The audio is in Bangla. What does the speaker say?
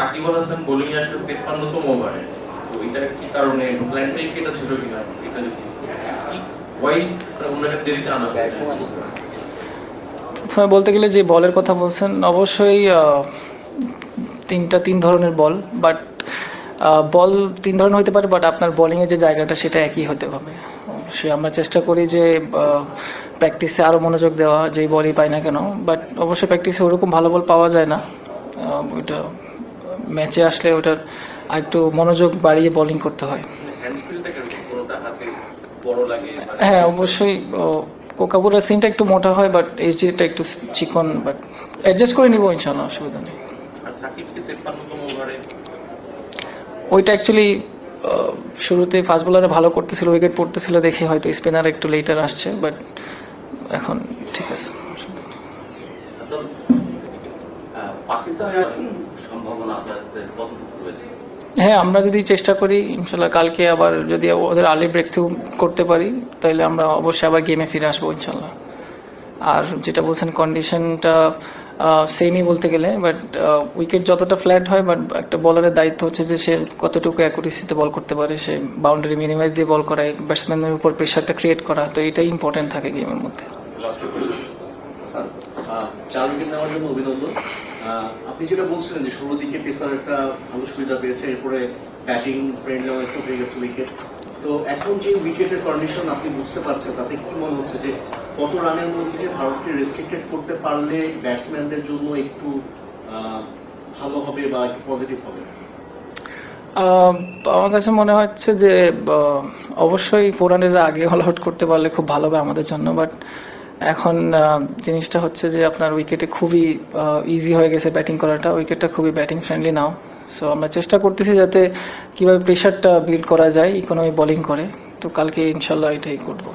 সাকিব হাসান বোলিং আসলে তেপ্পান্নতম ওভারে তো এটা কি কারণে? এটা ছিল কিনা? এটা যদি ওনাকে দেরিতে আনা প্রথমে বলতে গেলে যে বলের কথা বলছেন, অবশ্যই তিনটা তিন ধরনের বল বাট বল তিন ধরনের হতে পারে বাট আপনার বোলিংয়ের যে জায়গাটা সেটা একই হতে হবে। অবশ্যই আমরা চেষ্টা করি যে প্র্যাকটিসে আরও মনোযোগ দেওয়া, যেই বলই পাই না কেন বাট অবশ্যই প্র্যাকটিসে ওরকম ভালো বল পাওয়া যায় না। ওইটা ম্যাচে আসলে ওটার আরেকটু মনোযোগ বাড়িয়ে বোলিং করতে হয়। হ্যাঁ অবশ্যই কোকাপুরের সিনটা একটু মোটা হয় বাট এইচডিটা একটু চিকন বাট অ্যাডজাস্ট করে নিব ইনশাল্লাহ অসুবিধা নেই। ওইটা অ্যাকচুয়ালি শুরুতে ফাস্ট বোলারে ভালো করতেছিল উইকেট পড়তেছিল দেখে হয়তো স্পিনার একটু লেটার আসছে বাট এখন ঠিক আছে। আহ, পাকিস্তানের সম্ভাবনা আপনাদের কতটুকু রয়েছে? হ্যাঁ আমরা যদি চেষ্টা করি ইনশাল্লাহ কালকে আবার যদি ওদের আলি ব্রেক থ্রু করতে পারি তাহলে আমরা অবশ্যই আবার গেমে ফিরে আসব ইনশাল্লাহ। আর যেটা বলছেন কন্ডিশনটা সেমই বলতে গেলে বাট উইকেট যতটা ফ্ল্যাট হয় বাট একটা বলারের দায়িত্ব হচ্ছে যে সে কতটুকু অ্যাকুরেসিতে বল করতে পারে সে বাউন্ডারি মিনিমাইজ দিয়ে বল করায় ব্যাটসম্যানের উপর প্রেশারটা ক্রিয়েট করা তো এটাই ইম্পর্টেন্ট থাকে গেমের মধ্যে। আপনি যেটা বলছিলেন যে শুরুর দিকে পেসার একটা ভালো সুবিধা পেয়েছে, এরপরে ব্যাটিং ফ্রেন্ডলি একটু হয়ে গেছে উইকেট তো এখন যে উইকেটের কন্ডিশন আপনি বুঝতে পারছেন, তাতে কি মনে হচ্ছে যে কত রানের মধ্যে ভারতকে রেস্ট্রিক্টেড করতে পারলে ব্যাটসম্যানদের জন্য একটু ভালো হবে বা পজিটিভ হবে? আমার কাছে মনে হচ্ছে যে অবশ্যই ফোর হান্ড্রেডের আগে অল আউট করতে পারলে খুব ভালো হবে আমাদের জন্য বাট এখন জিনিসটা হচ্ছে যে আপনার উইকেটে খুবই ইজি হয়ে গেছে ব্যাটিং করাটা। উইকেটটা খুবই ব্যাটিং ফ্রেন্ডলি নাও সো আমরা চেষ্টা করতেছি যাতে কীভাবে প্রেশারটা বিল্ড করা যায় ইকোনমি বোলিং করে। তো কালকে ইনশাল্লাহ এটাই করব।